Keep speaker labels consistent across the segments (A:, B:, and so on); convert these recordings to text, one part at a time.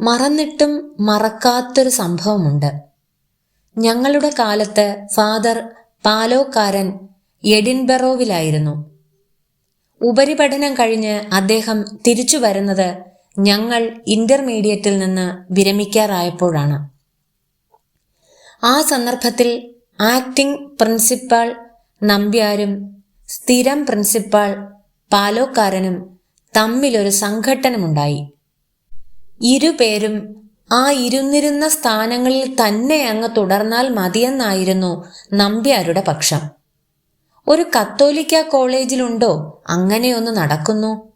A: മറന്നിട്ടും മറക്കാത്തൊരു സംഭവമുണ്ട്. ഞങ്ങളുടെ കാലത്ത് ഫാദർ പാലോക്കാരൻ എഡിൻബറോവിലായിരുന്നു. ഉപരിപഠനം കഴിഞ്ഞ് അദ്ദേഹം തിരിച്ചു വരുന്നത് ഞങ്ങൾ ഇന്റർമീഡിയറ്റിൽ നിന്ന് വിരമിക്കാറായപ്പോഴാണ്. ആ സന്ദർഭത്തിൽ ആക്ടിംഗ് പ്രിൻസിപ്പാൾ നമ്പ്യാരും സ്ഥിരം പ്രിൻസിപ്പാൾ പാലോക്കാരനും തമ്മിലൊരു സംഘട്ടനമുണ്ടായി. ഇരുപേരും ആ ഇരുന്നിരുന്ന സ്ഥാനങ്ങളിൽ തന്നെ അങ്ങ് തുടർന്നാൽ മതിയെന്നായിരുന്നു നമ്പ്യാരുടെ പക്ഷം. ഒരു കത്തോലിക്ക കോളേജിലുണ്ടോ? അങ്ങനെയൊന്ന് നടക്കുന്നു.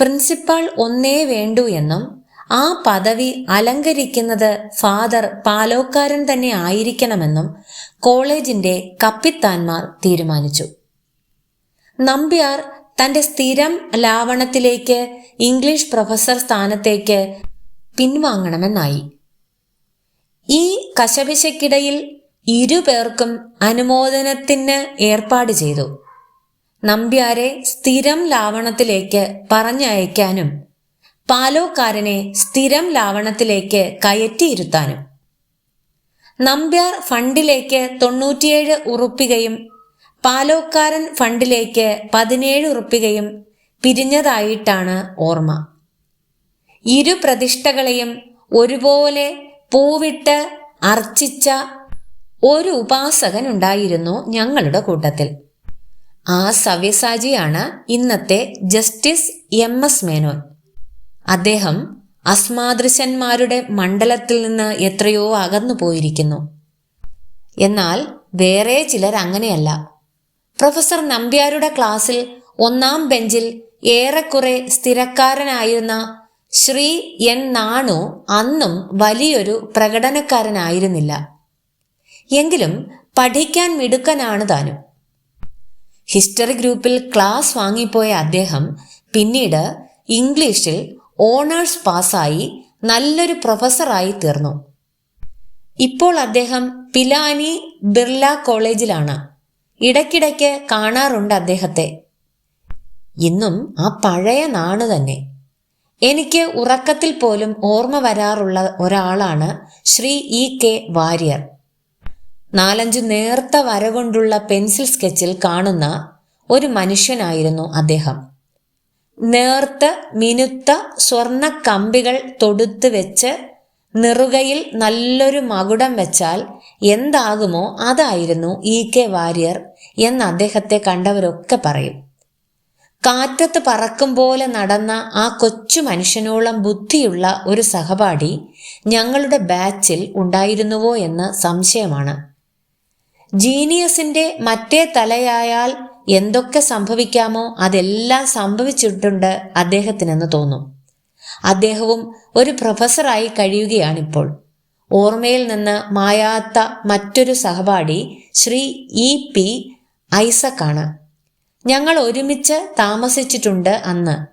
A: പ്രിൻസിപ്പാൾ ഒന്നേ വേണ്ടു എന്നും ആ പദവി അലങ്കരിക്കുന്നത് ഫാദർ പാലോക്കാരൻ തന്നെ ആയിരിക്കണമെന്നും കോളേജിന്റെ കപ്പിത്താന്മാർ തീരുമാനിച്ചു. നമ്പ്യാർ തന്റെ സ്ഥിരം ലാവണത്തിലേക്ക് ഇംഗ്ലീഷ് പ്രൊഫസർ സ്ഥാനത്തേക്ക് പിൻവാങ്ങണമെന്നായി. ഈ കശപിശക്കിടയിൽ ഇരുപേർക്കും അനുമോദനത്തിന് ഏർപ്പാട് ചെയ്തു. നമ്പ്യാരെ സ്ഥിരം ലാവണത്തിലേക്ക് പറഞ്ഞയക്കാനും പാലോക്കാരനെ സ്ഥിരം ലാവണത്തിലേക്ക് കയറ്റിയിരുത്താനും. നമ്പ്യാർ ഫണ്ടിലേക്ക് തൊണ്ണൂറ്റിയേഴ് ഉറുപ്പികയും പാലോക്കാരൻ ഫണ്ടിലേക്ക് പതിനേഴ് ഉറുപ്പികയും പിരിഞ്ഞതായിട്ടാണ് ഓർമ്മ. ഇരു പ്രതിഷ്ഠകളെയും ഒരുപോലെ പൂവിട്ട് അർച്ചിച്ച ഒരു ഉപാസകൻ ഉണ്ടായിരുന്നു ഞങ്ങളുടെ കൂട്ടത്തിൽ. ആ സവ്യസാചിയാണ് ഇന്നത്തെ ജസ്റ്റിസ് എം എസ് മേനോൻ. അദ്ദേഹം അസ്മാദൃശന്മാരുടെ മണ്ഡലത്തിൽ നിന്ന് എത്രയോ അകന്നു പോയിരിക്കുന്നു എന്നാൽ വേറെ ചിലർ അങ്ങനെയല്ല പ്രൊഫസർ നമ്പ്യാരുടെ ക്ലാസ്സിൽ ഒന്നാം ബെഞ്ചിൽ ഏറെക്കുറെ സ്ഥിരക്കാരനായിരുന്ന ശ്രീ എൻ നാണു അന്നും വലിയൊരു പ്രകടനക്കാരനായിരുന്നില്ല. എങ്കിലും പഠിക്കാൻ മിടുക്കനാണ് താനും. ഹിസ്റ്ററി ഗ്രൂപ്പിൽ ക്ലാസ് വാങ്ങിപ്പോയ അദ്ദേഹം പിന്നീട് ഇംഗ്ലീഷിൽ ഓണേഴ്സ് പാസ്സായി നല്ലൊരു പ്രൊഫസറായി തീർന്നു. ഇപ്പോൾ അദ്ദേഹം പിലാനി ബിർല കോളേജിലാണ്. ഇടയ്ക്കിടയ്ക്ക് കാണാറുണ്ട് അദ്ദേഹത്തെ. ഇന്നും ആ പഴയ നാണു തന്നെ. എനിക്ക് ഉറക്കത്തിൽ പോലും ഓർമ്മ വരാറുള്ള ഒരാളാണ് ശ്രീ ഇ കെ വാര്യർ. നാലഞ്ചു നേർത്ത വരകൊണ്ടുള്ള പെൻസിൽ സ്കെച്ചിൽ കാണുന്ന ഒരു മനുഷ്യനായിരുന്നു അദ്ദേഹം. നേർത്ത മിനുത്ത സ്വർണ കമ്പികൾ തൊടുത്ത് വെച്ച് നെറുകയിൽ നല്ലൊരു മകുടം വെച്ചാൽ എന്താകുമോ അതായിരുന്നു ഇ കെ വാര്യർ എന്ന് അദ്ദേഹത്തെ കണ്ടവരൊക്കെ പറയും. കാറ്റത്ത് പറക്കും പോലെ നടന്ന ആ കൊച്ചു മനുഷ്യനോളം ബുദ്ധിയുള്ള ഒരു സഹപാഠി ഞങ്ങളുടെ ബാച്ചിൽ ഉണ്ടായിരുന്നുവോ എന്ന് സംശയമാണ്. ജീനിയസിന്റെ മറ്റേ തലയായാൽ എന്തൊക്കെ സംഭവിക്കാമോ അതെല്ലാം സംഭവിച്ചിട്ടുണ്ട് അദ്ദേഹത്തിനെന്ന് തോന്നും. അദ്ദേഹവും ഒരു പ്രൊഫസറായി കഴിയുകയാണിപ്പോൾ. ഓർമ്മയിൽ നിന്ന് മായാത്ത മറ്റൊരു സഹപാഠി ശ്രീ ഇ പി ഐസക്കാണ്. ഞങ്ങൾ ഒരുമിച്ച് താമസിച്ചിട്ടുണ്ട് അന്ന്.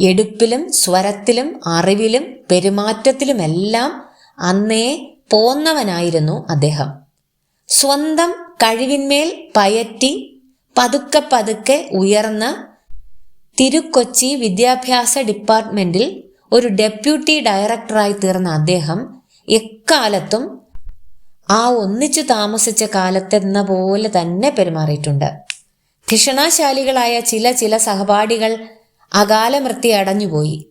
A: എടുപ്പിലും സ്വരത്തിലും അറിവിലും പെരുമാറ്റത്തിലുമെല്ലാം അന്നേ പോന്നവനായിരുന്നു അദ്ദേഹം. സ്വന്തം കഴിവിന്മേൽ പയറ്റി പതുക്കെ പതുക്കെ ഉയർന്ന് തിരുക്കൊച്ചി വിദ്യാഭ്യാസ ഡിപ്പാർട്ട്മെന്റിൽ ഒരു ഡെപ്യൂട്ടി ഡയറക്ടറായി തീർന്ന അദ്ദേഹം എക്കാലത്തും ആ ഒന്നിച്ചു താമസിച്ച കാലത്തെന്ന പോലെ തന്നെ പെരുമാറിയിട്ടുണ്ട്. ധിഷണാശാലികളായ ചില ചില സഹപാഠികൾ അകാലമൃത്തി അടഞ്ഞുപോയി.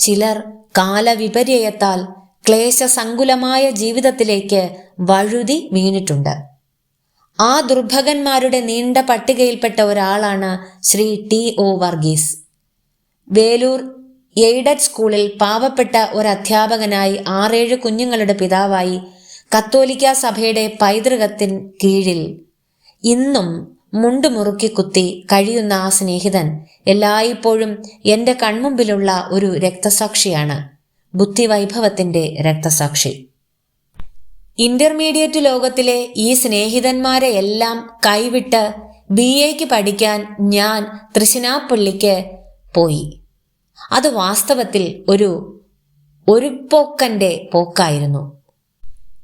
A: ചിലർ കാലവിപര്യത്താൽ ക്ലേശസങ്കുലമായ ജീവിതത്തിലേക്ക് വഴുതി വീണിട്ടുണ്ട്. ആ ദുർഭകന്മാരുടെ നീണ്ട പട്ടികയിൽപ്പെട്ട ഒരാളാണ് Shri T O Varghese. Velur aided സ്കൂളിൽ പാവപ്പെട്ട ഒരു അധ്യാപകനായി ആറേഴ് കുഞ്ഞുങ്ങളുടെ പിതാവായി കത്തോലിക്ക സഭയുടെ പൈതൃകത്തിൻ കീഴിൽ ഇന്നും മുണ്ടു മുറുക്കി കുത്തി കഴിയുന്ന ആ സ്നേഹിതൻ എല്ലായ്പ്പോഴും എന്റെ കൺമുമ്പിലുള്ള ഒരു രക്തസാക്ഷിയാണ് ബുദ്ധിവൈഭവത്തിന്റെ രക്തസാക്ഷി. ഇന്റർമീഡിയറ്റ് ലോകത്തിലെ ഈ സ്നേഹിതന്മാരെ എല്ലാം കൈവിട്ട് ബി എക്ക് പഠിക്കാൻ ഞാൻ തൃശ്ശിനാപ്പള്ളിക്ക് പോയി. അത് വാസ്തവത്തിൽ ഒരു ഒരു പോക്കന്റെ പോക്കായിരുന്നു.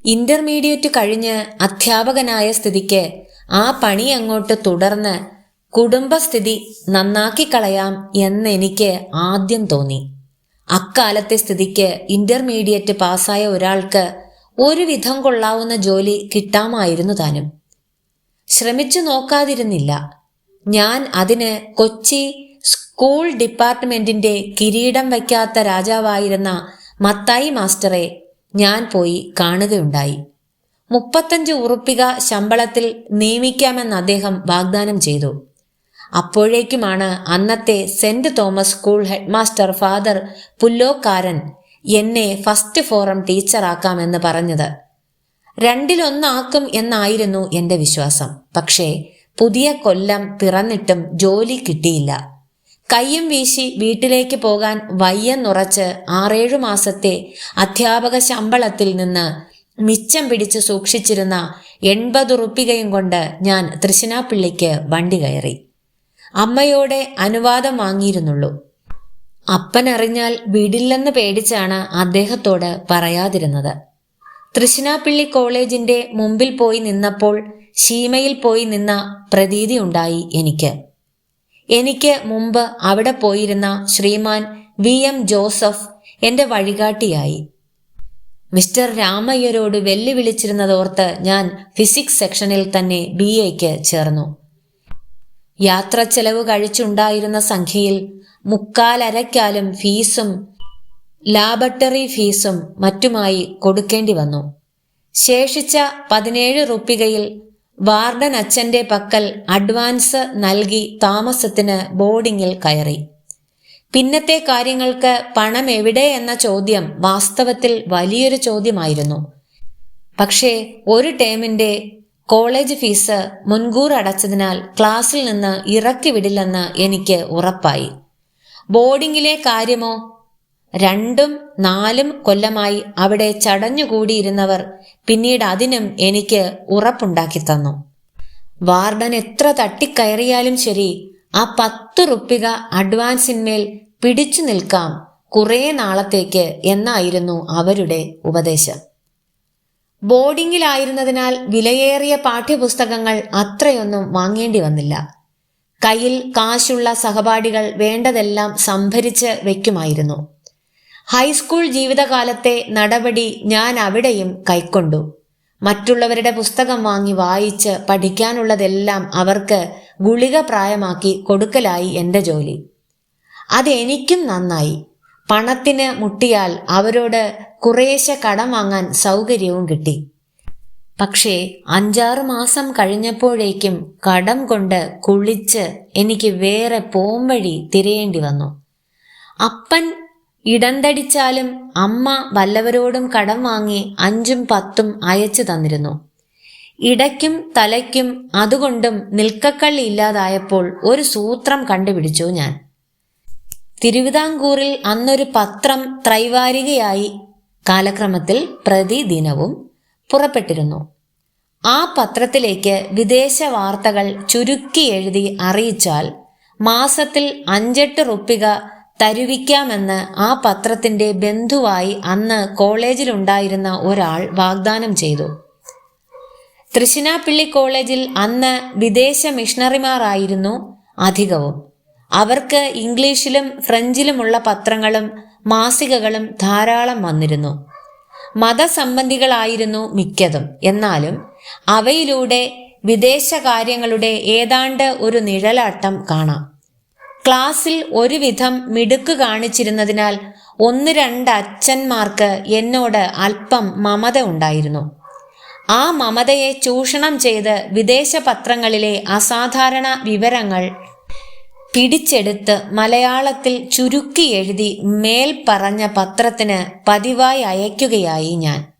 A: ഇന്റർമീഡിയറ്റ് കഴിഞ്ഞ് അധ്യാപകനായ സ്ഥിതിക്ക് ആ പണി അങ്ങോട്ട് തുടർന്ന് കുടുംബസ്ഥിതി നന്നാക്കി കളയാം എന്നെനിക്ക് ആദ്യം തോന്നി. അക്കാലത്തെ സ്ഥിതിക്ക് ഇന്റർമീഡിയറ്റ് പാസ്സായ ഒരാൾക്ക് ഒരു വിധം കൊള്ളാവുന്ന ജോലി കിട്ടാമായിരുന്നു താനും. ശ്രമിച്ചു നോക്കാതിരുന്നില്ല. ഞാൻ അതിന് കൊച്ചി സ്കൂൾ ഡിപ്പാർട്ട്മെന്റിന്റെ കിരീടം വയ്ക്കാത്ത രാജാവായിരുന്ന മത്തായി മാസ്റ്ററെ ഞാൻ പോയി കാണുകയുണ്ടായി. മുപ്പത്തഞ്ച് ഉറുപ്പിക ശമ്പളത്തിൽ നിയമിക്കാമെന്ന് അദ്ദേഹം വാഗ്ദാനം ചെയ്തു. അപ്പോഴേക്കുമാണ് അന്നത്തെ Saint Thomas school headmaster father Pullokkaran എന്നെ ഫസ്റ്റ് ഫോറം ടീച്ചറാക്കാമെന്ന് പറഞ്ഞത്. രണ്ടിലൊന്നാക്കും എന്നായിരുന്നു എന്റെ വിശ്വാസം. പക്ഷേ പുതിയ കൊല്ലം പിറന്നിട്ടും ജോലി കിട്ടിയില്ല. കയ്യും വീശി വീട്ടിലേക്ക് പോകാൻ വയ്യെന്നുറച്ച് ആറേഴു മാസത്തെ അധ്യാപക ശമ്പളത്തിൽ നിന്ന് മിച്ചം പിടിച്ച് സൂക്ഷിച്ചിരുന്ന എൺപത് റുപ്പികയും കൊണ്ട് ഞാൻ തൃശ്ശിനാപ്പിള്ളിക്ക് വണ്ടി കയറി. അമ്മയോടെ അനുവാദം വാങ്ങിയിരുന്നുള്ളൂ. അപ്പനറിഞ്ഞാൽ വിടില്ലെന്ന് പേടിച്ചാണ് അദ്ദേഹത്തോട് പറയാതിരുന്നത്. തൃശ്ശിനാപ്പിള്ളി കോളേജിന്റെ മുമ്പിൽ പോയി നിന്നപ്പോൾ ശീമയിൽ പോയി നിന്ന പ്രതീതി ഉണ്ടായി എനിക്ക്. എനിക്ക് മുമ്പ് അവിടെ പോയിരുന്ന ശ്രീമാൻ വി എം ജോസഫ് എന്റെ വഴികാട്ടിയായി. മിസ്റ്റർ രാമയ്യരോട് വെല്ലുവിളിച്ചിരുന്നതോർത്ത് ഞാൻ ഫിസിക്സ് സെക്ഷനിൽ തന്നെ ബി എക്ക് ചേർന്നു. യാത്ര ചെലവ് കഴിച്ചുണ്ടായിരുന്ന സംഖ്യയിൽ മുക്കാലരയ്ക്കാലും ഫീസും ലാബട്ടറി ഫീസും മറ്റുമായി കൊടുക്കേണ്ടി വന്നു. ശേഷിച്ച പതിനേഴ് റുപ്പികയിൽ വാർഡൻ അച്ഛന്റെ പക്കൽ അഡ്വാൻസ് നൽകി താമസത്തിന് ബോർഡിങ്ങിൽ കയറി. പിന്നത്തെ കാര്യങ്ങൾക്ക് പണം എവിടെ എന്ന ചോദ്യം വാസ്തവത്തിൽ വലിയൊരു ചോദ്യമായിരുന്നു. പക്ഷേ ഒരു ടേമിന്റെ കോളേജ് ഫീസ് മുൻകൂർ അടച്ചതിനാൽ ക്ലാസ്സിൽ നിന്ന് ഇറക്കി വിടില്ലെന്ന് എനിക്ക് ഉറപ്പായി. ബോർഡിംഗിലെ കാര്യമോ? രണ്ടും നാലും കൊല്ലമായി അവിടെ ചടഞ്ഞുകൂടിയിരുന്നവർ പിന്നീട് അതിനും എനിക്ക് ഉറപ്പുണ്ടാക്കി തന്നു വാർഡൻ എത്ര തട്ടിക്കയറിയാലും ശരി ആ പത്ത് റുപ്പിക അഡ്വാൻസിന്മേൽ പിടിച്ചു നിൽക്കാം കുറേ നാളത്തേക്ക് എന്നായിരുന്നു അവരുടെ ഉപദേശം. ബോർഡിങ്ങിലായിരുന്നതിനാൽ വിലയേറിയ പാഠ്യപുസ്തകങ്ങൾ അത്രയൊന്നും വാങ്ങേണ്ടി വന്നില്ല. കയ്യിൽ കാശുള്ള സഹപാഠികൾ വേണ്ടതെല്ലാം സംഭരിച്ച് വെക്കുമായിരുന്നു. ഹൈസ്കൂൾ ജീവിതകാലത്തെ നടപടി ഞാൻ അവിടെയും കൈക്കൊണ്ടു. മറ്റുള്ളവരുടെ പുസ്തകം വാങ്ങി വായിച്ച് പഠിക്കാനുള്ളതെല്ലാം അവർക്ക് ഗുളിക പ്രായമാക്കി കൊടുക്കലായി എന്റെ ജോലി. അതെനിക്കും നന്നായി. പണത്തിന് മുട്ടിയാൽ അവരോട് കുറേശ്ശെ കടം വാങ്ങാൻ സൗകര്യവും കിട്ടി. പക്ഷേ അഞ്ചാറ് മാസം കഴിഞ്ഞപ്പോഴേക്കും കടം കൊണ്ട് കുളിച്ച് എനിക്ക് വേറെ പോംവഴി തിരയേണ്ടി വന്നു. അപ്പൻ ഇടന്തടിച്ചാലും അമ്മ വല്ലവരോടും കടം വാങ്ങി അഞ്ചും പത്തും അയച്ചു തന്നിരുന്നു. ഇടയ്ക്കും തലയ്ക്കും അതുകൊണ്ടും നിൽക്കക്കള്ളി ഇല്ലാതായപ്പോൾ ഒരു സൂത്രം കണ്ടുപിടിച്ചു ഞാൻ. തിരുവിതാംകൂറിൽ അന്നൊരു പത്രം ത്രൈവാരികയായി കാലക്രമത്തിൽ പ്രതിദിനവും പുറപ്പെട്ടിരുന്നു. ആ പത്രത്തിലേക്ക് വിദേശ വാർത്തകൾ ചുരുക്കി എഴുതി അറിയിച്ചാൽ മാസത്തിൽ അഞ്ചെട്ട് റുപ്പിക തരുവിക്കാമെന്ന് ആ പത്രത്തിന്റെ ബന്ധുവായി അന്ന് കോളേജിലുണ്ടായിരുന്ന ഒരാൾ വാഗ്ദാനം ചെയ്തു. തൃശ്ശിനാപ്പിള്ളി കോളേജിൽ അന്ന് വിദേശ മിഷണറിമാരായിരുന്നു അധികവും. അവർക്ക് ഇംഗ്ലീഷിലും ഫ്രഞ്ചിലുമുള്ള പത്രങ്ങളും മാസികകളും ധാരാളം വന്നിരുന്നു. മതസംബന്ധികളായിരുന്നു മിക്കതും. എന്നാലും അവയിലൂടെ വിദേശകാര്യങ്ങളുടെ ഏതാണ്ട് ഒരു നിഴലാട്ടം കാണാം. ക്ലാസ്സിൽ ഒരുവിധം മിടുക്ക് കാണിച്ചിരുന്നതിനാൽ ഒന്ന് രണ്ട് അച്ഛന്മാർക്ക് എന്നോട് അല്പം മമത ഉണ്ടായിരുന്നു. ആ മമതയെ ചൂഷണം ചെയ്ത് വിദേശ പത്രങ്ങളിലെ അസാധാരണ വിവരങ്ങൾ പിടിച്ചെടുത്ത് മലയാളത്തിൽ ചുരുക്കി എഴുതി മേൽ പറഞ്ഞ പത്രത്തിന് പതിവായി അയക്കുകയായി ഞാൻ.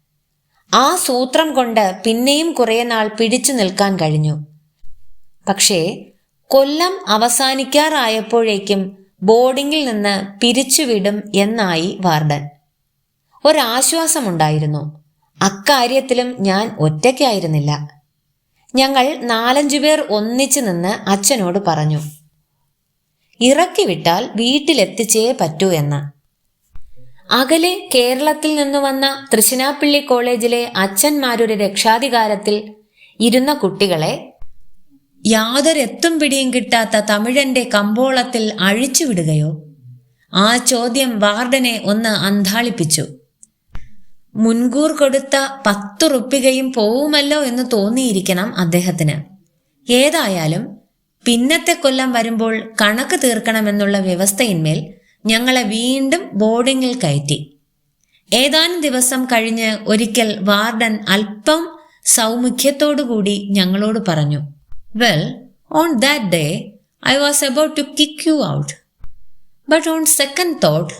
A: ആ സൂത്രം കൊണ്ട് പിന്നെയും കുറേ നാൾ പിടിച്ചു നിൽക്കാൻ കഴിഞ്ഞു. പക്ഷേ കൊല്ലം അവസാനിക്കാറായപ്പോഴേക്കും ബോർഡിംഗിൽ നിന്ന് പിരിച്ചുവിടും എന്നായി വാർഡൻ. ഒരാശ്വാസമുണ്ടായിരുന്നു. അക്കാര്യത്തിലും ഞാൻ ഒറ്റയ്ക്കായിരുന്നില്ല. ഞങ്ങൾ നാലഞ്ചു പേർ ഒന്നിച്ചു നിന്ന് അച്ഛനോട് പറഞ്ഞു. ഇറക്കി വിട്ടാൽ വീട്ടിലെത്തിച്ചേ പറ്റൂ എന്ന്. അകലെ കേരളത്തിൽ നിന്ന് വന്ന തൃശ്ശിനാപ്പിള്ളി കോളേജിലെ അച്ഛന്മാരുടെ രക്ഷാധികാരത്തിൽ ഇരുന്ന കുട്ടികളെ യാതൊരെത്തും പിടിയും കിട്ടാത്ത തമിഴന്റെ കമ്പോളത്തിൽ അഴിച്ചുവിടുകയോ ആ ചോദ്യം വാർഡനെ ഒന്ന് അന്താളിപ്പിച്ചു മുൻകൂർ കൊടുത്ത പത്തു റുപ്പികയും പോവുമല്ലോ എന്ന് തോന്നിയിരിക്കണം അദ്ദേഹത്തിന്. ഏതായാലും പിന്നത്തെ കൊല്ലം വരുമ്പോൾ കണക്ക് തീർക്കണമെന്നുള്ള വ്യവസ്ഥയിന്മേൽ ഞങ്ങളെ വീണ്ടും ബോർഡിങ്ങിൽ കയറ്റി. ഏതാനും ദിവസം കഴിഞ്ഞ് ഒരിക്കൽ വാർഡൻ അല്പം സൗമുഖ്യത്തോടുകൂടി ഞങ്ങളോട് പറഞ്ഞു well on that day I was about to kick you out but on second thought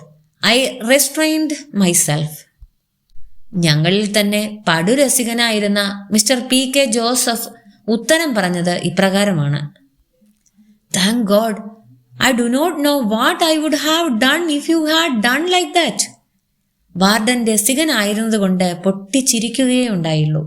A: I restrained myself ഞങ്ങളിൽ തന്നെ പടുരസികനായിരുന്ന മിസ്റ്റർ പി കെ ജോസഫ് ഉത്തരം പറഞ്ഞത് ഇപ്രകാരമാണ്. Thank God I do not know what I would have done if you had done like that warden രസികനായിരുന്നതുകൊണ്ട് പൊട്ടിച്ചിരിക്കുകയേ ഉണ്ടായുള്ളൂ